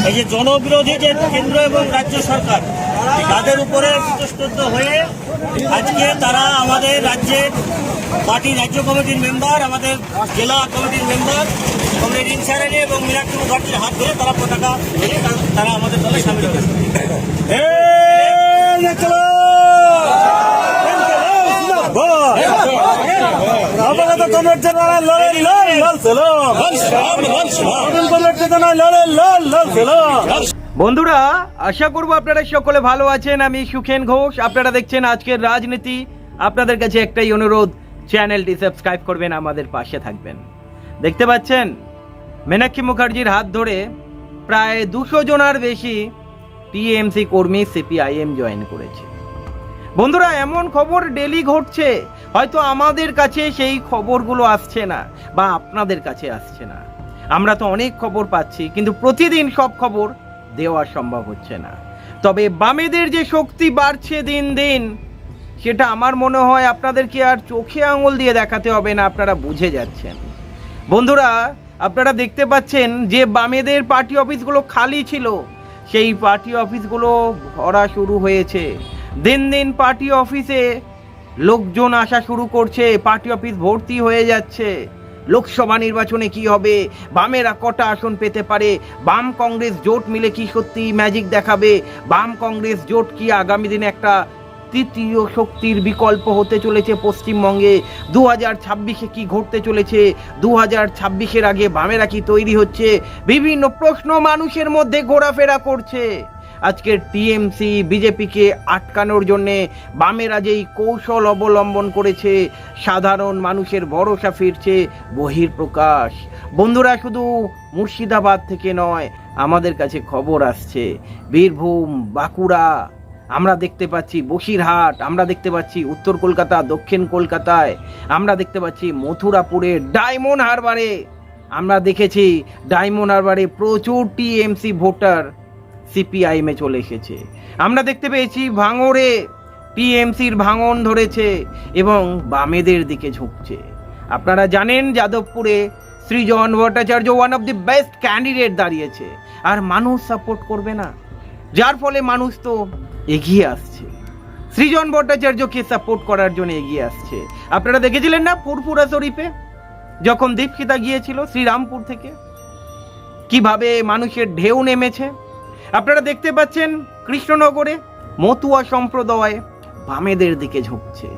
এই যে জনবিরোধী যে কেন্দ্র এবং রাজ্য সরকার তাদের উপরে হয়ে আজকে তারা আমাদের রাজ্যের পার্টি রাজ্য কমিটির মেম্বার আমাদের জেলা কমিটির মেম্বার কমরেড ইনসারানি এবং মীনাক্ষী মুখার্জির হাত ধরে তারা পতাকা ধরে তারা- আমাদের দলে সামিল হয়েছে। কমরেড জেনারেল লড়ে লাল লাল সালাম নতুন কমরেড জেনারেল লড়ে লাল লাল বন্ধুরা, আশা করব আপনারা সকলে ভালো আছেন। আমি সুখেন ঘোষ। আপনারা দেখছেন আজকের রাজনীতি। আপনাদের কাছে একটাই অনুরোধ, চ্যানেলটি সাবস্ক্রাইব করবেন, আমাদের পাশে থাকবেন। দেখতে পাচ্ছেন, মীনাক্ষী মুখার্জির হাত ধরে প্রায় দুশো জনার বেশি টিএমসি কর্মী, সিপিআইএম জয়েন করেছে। বন্ধুরা, এমন খবর ডেলি ঘটছে। হয়তো আমাদের কাছে সেই খবরগুলো আসছে না বা আপনাদের কাছে আসছে না। আমরা তো অনেক খবর পাচ্ছি, কিন্তু প্রতিদিন সব খবর দেওয়া সম্ভব হচ্ছে না। তবে বামেদের যে শক্তি বাড়ছে দিন দিন, সেটা আমার মনে হয় আপনাদেরকে আর চোখে আঙুল দিয়ে দেখাতে হবে না, আপনারা বুঝে যাচ্ছেন। বন্ধুরা, আপনারা দেখতে পাচ্ছেন যে বামেদের পার্টি অফিসগুলো খালি ছিল। সেই পার্টি অফিসগুলো ভরা শুরু হয়েছে। দিন দিন পার্টি অফিসে লোকজন আসা শুরু করছে, পার্টি অফিস ভর্তি হয়ে যাচ্ছে। লোকসভা নির্বাচনে কি হবে? বামেরা কটা আসন পেতে পারে? বাম কংগ্রেস জোট মিলে কি সত্যি ম্যাজিক দেখাবে? বাম কংগ্রেস জোট কি আগামী দিনে একটা তৃতীয় শক্তির বিকল্প হতে চলেছে পশ্চিমবঙ্গে? দু হাজার ছাব্বিশে কী ঘটতে চলেছে? দু হাজার ছাব্বিশের আগে বামেরা কি তৈরি হচ্ছে? বিভিন্ন প্রশ্ন মানুষের মধ্যে ঘোরাফেরা করছে। আজকের টিএমসি বিজেপিকে আটকানোর জন্যে বামেরা যেই কৌশল অবলম্বন করেছে সাধারণ মানুষের ভরসা ফিরছে বহির্প্রকাশ বন্ধুরা, শুধু মুর্শিদাবাদ থেকে নয়, আমাদের কাছে খবর আসছে। বীরভূম, বাঁকুড়া, আমরা দেখতে পাচ্ছি বসিরহাট, আমরা দেখতে পাচ্ছি উত্তর কলকাতা, দক্ষিণ কলকাতায়, আমরা দেখতে পাচ্ছি মথুরাপুরে ডায়মন্ড হারবারে, আমরা দেখেছি ডায়মন্ড হারবারে প্রচুর টিএমসি ভোটার। সিপিআইএমে চলে এসেছে। আমরা দেখতে পেয়েছি ভাঙড়ে টিএমসির ভাঙন ধরেছে এবং বামেদের দিকে ঝুঁকছে। আপনারা জানেন যাদবপুরে Srijan Bhattacharya one of the best candidate দাঁড়িয়েছে। আর মানুষ সাপোর্ট করবে না। যার ফলে মানুষ তো এগিয়ে আসছে। সৃজন ভট্টাচার্যকে সাপোর্ট করার জন্য এগিয়ে আসছে। আপনারা দেখেছিলেন না ফুরফুরা শরীফে? যখন দীপশিতা গিয়েছিল শ্রীরামপুর থেকে। কীভাবে মানুষের ঢেউ নেমেছে? আপনারা দেখতে পাচ্ছেন কৃষ্ণনগরে মতুয়া সম্প্রদায় বামেদের দিকে ঝুঁকছে।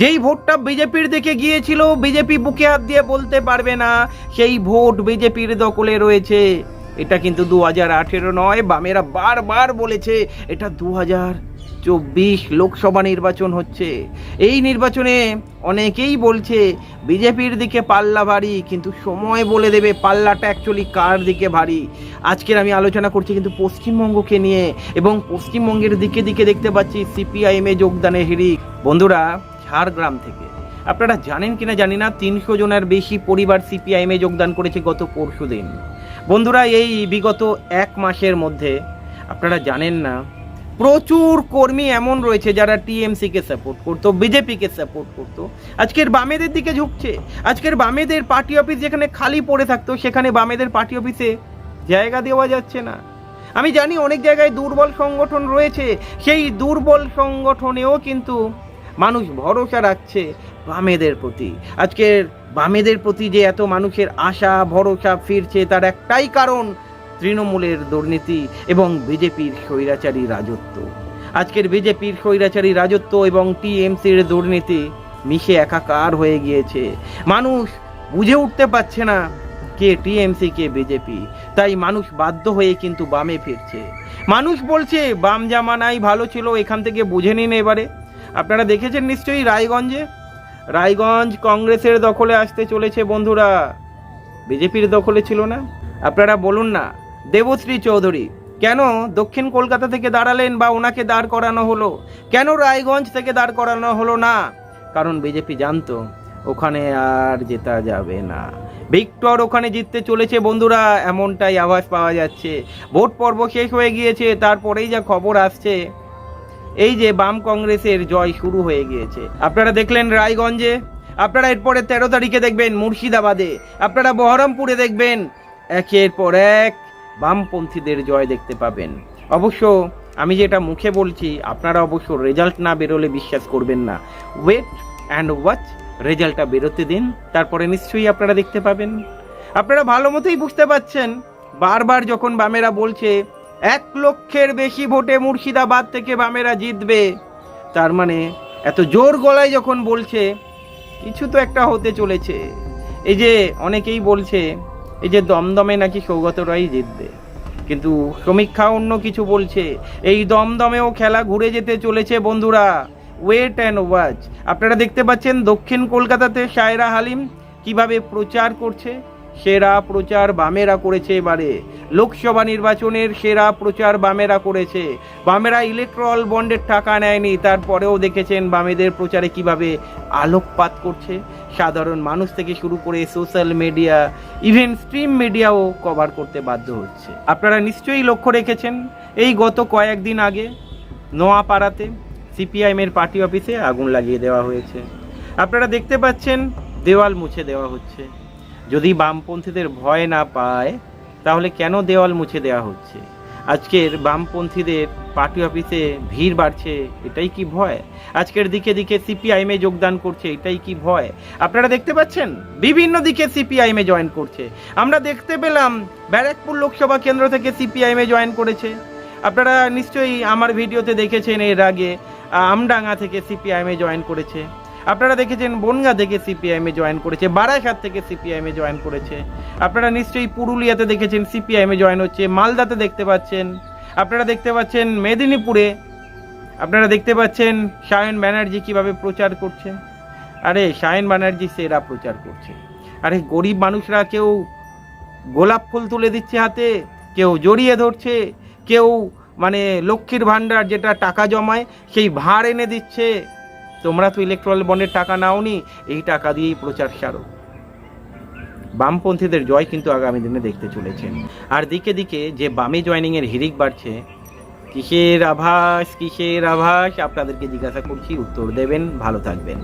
যেই ভোটটা বিজেপির দিকে গিয়েছিল, বিজেপি বুকে হাত দিয়ে বলতে পারবে না, সেই ভোট বিজেপির দখলে রয়েছে। এটা কিন্তু দু হাজার আঠেরো নয়, বামেরা বারবার বলেছে, এটা দু হাজার চব্বিশ লোকসভা নির্বাচন হচ্ছে। এই নির্বাচনে অনেকেই বলছে, বিজেপির দিকে পাল্লা ভারী, কিন্তু সময় বলে দেবে পাল্লাটা অ্যাকচুয়ালি কার দিকে ভারী? আজকের আমি আলোচনা করছি কিন্তু পশ্চিমবঙ্গকে নিয়ে এবং পশ্চিমবঙ্গের দিকে দিকে দেখতে পাচ্ছি সিপিআইএমে যোগদানে হিড়িক। বন্ধুরা, ঝাড়গ্রাম থেকে। আপনারা জানেন কিনা জানি না, তিনশো জনের বেশি পরিবার সিপিআইএমে যোগদান করেছে গত পরশু দিন বন্ধুরা, এই বিগত এক মাসের মধ্যে আপনারা জানেন না প্রচুর কর্মী এমন রয়েছে যারা টিএমসিকে সাপোর্ট করতো, বিজেপিকে সাপোর্ট করতো। আজকের বামেদের দিকে ঝুঁকছে। আজকের বামেদের পার্টি অফিস যেখানে খালি পড়ে থাকতো, সেখানে বামেদের পার্টি অফিসে জায়গা দেওয়া যাচ্ছে না। আমি জানি অনেক জায়গায় দুর্বল সংগঠন রয়েছে। সেই দুর্বল সংগঠনেও কিন্তু মানুষ ভরসা রাখছে বামেদের প্রতি। আজকের বামেদের প্রতি যে এত মানুষের আশা, ভরসা ফিরছে, তার একটাই কারণ তৃণমূলের দুর্নীতি এবং বিজেপির স্বৈরাচারী রাজত্ব। আজকের বিজেপির স্বৈরাচারী রাজত্ব এবং টিএমসির দুর্নীতি মিশে একাকার হয়ে গিয়েছে। মানুষ বুঝে উঠতে পারছে না কে টিএমসি, কে বিজেপি। তাই মানুষ বাধ্য হয়ে কিন্তু বামে ফিরছে। মানুষ বলছে, বাম জামানাই ভালো ছিল, এখান থেকে বুঝে নিন এবারে। আপনারা দেখেছেন নিশ্চয়ই রায়গঞ্জে? রায়গঞ্জ কংগ্রেসের দখলে আসতে চলেছে বন্ধুরা। বিজেপির দখলে ছিল না। আপনারা বলুন না দেবশ্রী চৌধুরী। কেন দক্ষিণ কলকাতা থেকে দাঁড়ালেন বা ওনাকে দাঁড় করানো হলো? কেন রায়গঞ্জ থেকে দাঁড় করানো হলো না? কারণ বিজেপি জানতো, ওখানে আর জেতা যাবে না। ভিক্টর ওখানে জিততে চলেছে বন্ধুরা, এমনটাই আভাস পাওয়া যাচ্ছে। ভোট পর্ব শেষ হয়ে গিয়েছে, তারপরেই যা খবর আসছে, এই যে বাম কংগ্রেসের জয় শুরু হয়ে গিয়েছে। আপনারা দেখলেন রায়গঞ্জে? আপনারা এরপরে তেরো তারিখে দেখবেন মুর্শিদাবাদে। আপনারা বহরমপুরে দেখবেন, একের পর এক বামপন্থীদের জয় দেখতে পাবেন। অবশ্য আমি যেটা মুখে বলছি, আপনারা অবশ্য রেজাল্ট না বেরোলে বিশ্বাস করবেন না। ওয়েট অ্যান্ড ওয়াচ রেজাল্টটা বেরোতে দিন, তারপরে নিশ্চয়ই আপনারা দেখতে পাবেন। আপনারা ভালো মতোই বুঝতে পাচ্ছেন, বারবার যখন বামেরা বলছে, এক লক্ষের বেশি ভোটে মুর্শিদাবাদ থেকে বামেরা জিতবে। তার মানে এত জোর গলায় যখন বলছে, কিছু তো একটা হতে চলেছে। এই যে অনেকেই বলছে এই যে দমদমে নাকি সৌগত রায় জিতবে। কিন্তু সমীক্ষা অন্য কিছু বলছে, এই দমদমেও খেলা ঘুরে যেতে চলেছে বন্ধুরা। ওয়েট অ্যান্ড ওয়াচ আপনারা দেখতে পাচ্ছেন দক্ষিণ কলকাতাতে সায়রা হালিম কীভাবে প্রচার করছে। সেরা প্রচার বামেরা করেছে এবারে। লোকসভা নির্বাচনের সেরা প্রচার বামেরা করেছে। বামেরা ইলেকট্রল বন্ডের টাকা নেয়নি, তারপরেও দেখেছেন বামেদের প্রচারে কীভাবে আলোকপাত করছে। সাধারণ মানুষ থেকে শুরু করে সোশ্যাল মিডিয়া ইভেন স্ট্রিম মিডিয়াও কভার করতে বাধ্য হচ্ছে। আপনারা নিশ্চয়ই লক্ষ্য রেখেছেন, এই গত কয়েকদিন আগে নোয়াপাড়াতে সিপিআইএমের পার্টি অফিসে আগুন লাগিয়ে দেওয়া হয়েছে। আপনারা দেখতে পাচ্ছেন, দেওয়াল মুছে দেওয়া হচ্ছে। যদি বামপন্থীদের ভয় না পায়, তাহলে কেন দেওয়াল মুছে দেওয়া হচ্ছে? আজকের বামপন্থীদের পার্টি অফিসে ভিড় বাড়ছে, এটাই কি ভয়? আজকের দিকে দিকে সিপিআইএমে যোগদান করছে, এটাই কি ভয়? আপনারা দেখতে পাচ্ছেন? বিভিন্ন দিকে সিপিআইএমে জয়েন করছে। আমরা দেখতে পেলাম ব্যারাকপুর লোকসভা কেন্দ্র থেকে সিপিআইএমে জয়েন করেছে। আপনারা নিশ্চয়ই আমার ভিডিওতে দেখেছেন এর আগে, আমডাঙ্গা থেকে সিপিআইএমে জয়েন করেছে। আপনারা দেখেছেন বনগা থেকে সিপিআইএমে জয়েন করেছে, বারাসাত থেকে সিপিআইএমে জয়েন করেছে। আপনারা নিশ্চয়ই পুরুলিয়াতে দেখেছেন সিপিআইএমে জয়েন হচ্ছে, মালদাতে দেখতে পাচ্ছেন। আপনারা দেখতে পাচ্ছেন মেদিনীপুরে, আপনারা দেখতে পাচ্ছেন সায়ন ব্যানার্জি কীভাবে প্রচার করছে। আরে, সায়ন ব্যানার্জি সেরা প্রচার করছে। আরে, গরিব মানুষরা কেউ গোলাপ ফুল তুলে দিচ্ছে হাতে, কেউ জড়িয়ে ধরছে, কেউ মানে লক্ষ্মীর ভাণ্ডার যেটা টাকা জমায়, সেই ভার এনে দিচ্ছে। তোমরা তো ইলেকট্রাল বন্ডের টাকা নাওনি, এই টাকা দিয়েই প্রচার সারো। বামপন্থীদের জয় কিন্তু আগামী দিনে দেখতে চলেছেন আর দিকে দিকে যে বামে জয়নিংয়ের হিরিক বাড়ছে, কিসের আভাস কিসের আভাস? আপনাদেরকে জিজ্ঞাসা করছি, উত্তর দেবেন, ভালো থাকবেন।